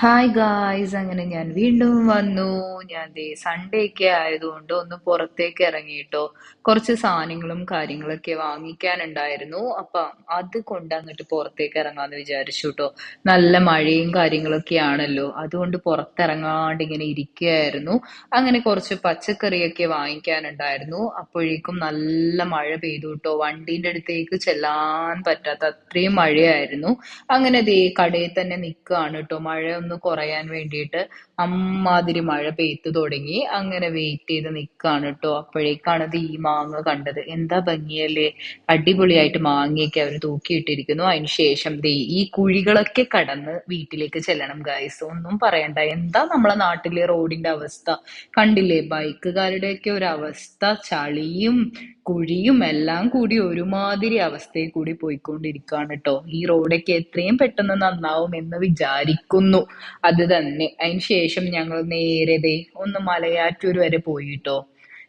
Hi guys അങ്ങനെ ഞാൻ വീണ്ടും വന്നു. ഞാൻ ദേ സൺഡേ ഒക്കെ ആയതുകൊണ്ട് ഒന്ന് പുറത്തേക്ക് ഇറങ്ങിയിട്ടോ. കുറച്ച് സാധനങ്ങളും കാര്യങ്ങളൊക്കെ വാങ്ങിക്കാനുണ്ടായിരുന്നു. അപ്പൊ അത് കൊണ്ട് അങ്ങോട്ട് പുറത്തേക്ക് ഇറങ്ങാന്ന് വിചാരിച്ചു കേട്ടോ നല്ല മഴയും കാര്യങ്ങളൊക്കെ ആണല്ലോ അതുകൊണ്ട് പുറത്തിറങ്ങാണ്ട് ഇങ്ങനെ ഇരിക്കുകയായിരുന്നു. അങ്ങനെ കുറച്ച് പച്ചക്കറിയൊക്കെ വാങ്ങിക്കാനുണ്ടായിരുന്നു. അപ്പോഴേക്കും നല്ല മഴ പെയ്തു കേട്ടോ വണ്ടീന്റെ അടുത്തേക്ക് ചെല്ലാൻ പറ്റാത്ത അത്രയും മഴയായിരുന്നു. അങ്ങനെ ദേ കടയിൽ തന്നെ നിൽക്കുകയാണ് കേട്ടോ മഴ ഒന്ന് കുറയാൻ വേണ്ടിയിട്ട് അമ്മാതിരി മഴ പെയ്തു തുടങ്ങി. അങ്ങനെ വെയിറ്റ് ചെയ്ത് നിൽക്കാണ് കേട്ടോ അപ്പോഴേക്കാണ് ഈ മാങ്ങ കണ്ടത്. എന്താ ഭംഗിയല്ലേ? അടിപൊളിയായിട്ട് മാങ്ങയൊക്കെ അവർ തൂക്കിയിട്ടിരിക്കുന്നു. അതിന് ശേഷം ദേ ഈ കുഴികളൊക്കെ കടന്ന് വീട്ടിലേക്ക് ചെല്ലണം ഗൈസ് ഒന്നും പറയണ്ട. എന്താ നമ്മളെ നാട്ടിലെ റോഡിന്റെ അവസ്ഥ? കണ്ടില്ലേ? ബൈക്കുകാരുടെയൊക്കെ ഒരു അവസ്ഥ. ചളിയും കുഴിയും എല്ലാം കൂടി ഒരുമാതിരി അവസ്ഥയിൽ കൂടി പോയിക്കൊണ്ടിരിക്കുകയാണ് കേട്ടോ. ഈ റോഡൊക്കെ എത്രയും പെട്ടെന്ന് നന്നാവും എന്ന് വിചാരിക്കുന്നു. അത് തന്നെ. അതിന് ശേഷം ഞങ്ങൾ നേരെ ഒന്ന് മലയാറ്റൂർ വരെ പോയി ട്ടോ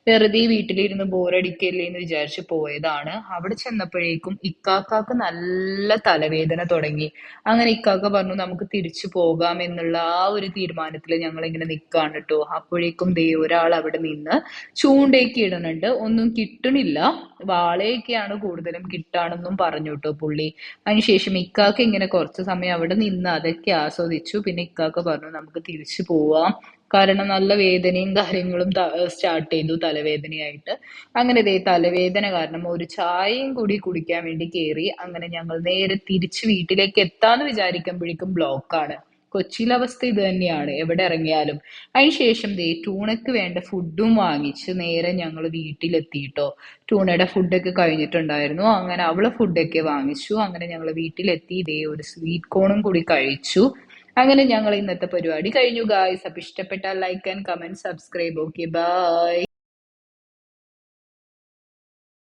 വെറുതെ വീട്ടിലിരുന്ന് ബോറടിക്കല്ലേ എന്ന് വിചാരിച്ച് പോയതാണ്. അവിടെ ചെന്നപ്പോഴേക്കും ഇക്കാക്കാക്ക് നല്ല തലവേദന തുടങ്ങി. അങ്ങനെ ഇക്കാക്ക പറഞ്ഞു നമുക്ക് തിരിച്ചു പോകാം എന്നുള്ള ആ ഒരു തീരുമാനത്തിൽ ഞങ്ങൾ ഇങ്ങനെ നിൽക്കാണ് കേട്ടോ അപ്പോഴേക്കും ദേ ഒരാൾ അവിടെ നിന്ന് ചൂണ്ടയൊക്കെ ഇടുന്നുണ്ട്. ഒന്നും കിട്ടണില്ല. വാളയൊക്കെയാണ് കൂടുതലും കിട്ടാണെന്നും പറഞ്ഞു കേട്ടോ പുള്ളി. അതിനുശേഷം ഇക്കാക്ക ഇങ്ങനെ കുറച്ച് സമയം അവിടെ നിന്ന് അതൊക്കെ ആസ്വദിച്ചു. പിന്നെ ഇക്കാക്ക പറഞ്ഞു നമുക്ക് തിരിച്ചു പോവാം. കാരണം നല്ല വേദനയും കാര്യങ്ങളും സ്റ്റാർട്ട് ചെയ്തു തലവേദനയായിട്ട്. അങ്ങനെ ദേ തലവേദന കാരണം ഒരു ചായയും കൂടി കുടിക്കാൻ വേണ്ടി കയറി അങ്ങനെ ഞങ്ങൾ നേരെ തിരിച്ച് വീട്ടിലേക്ക് എത്താന്ന് വിചാരിക്കുമ്പോഴേക്കും ബ്ലോക്കാണ് കൊച്ചിയിലെ അവസ്ഥ ഇത് തന്നെയാണ്. എവിടെ ഇറങ്ങിയാലും. അതിനുശേഷം ദേ ടൂണക്ക് വേണ്ട ഫുഡും വാങ്ങിച്ച് നേരെ ഞങ്ങൾ വീട്ടിലെത്തിയിട്ടോ ടൂണയുടെ ഫുഡൊക്കെ കഴിഞ്ഞിട്ടുണ്ടായിരുന്നു. അങ്ങനെ അവൾ ഫുഡൊക്കെ വാങ്ങിച്ചു. അങ്ങനെ ഞങ്ങൾ വീട്ടിലെത്തി. ദേ ഒരു സ്വീറ്റ് കോണും കൂടി കഴിച്ചു. അങ്ങനെ ഞങ്ങൾ ഇന്നത്തെ പരിപാടി കഴിഞ്ഞു ഗായ്സ് അപ്പൊ ഇഷ്ടപ്പെട്ടാൽ like and comment subscribe okay bye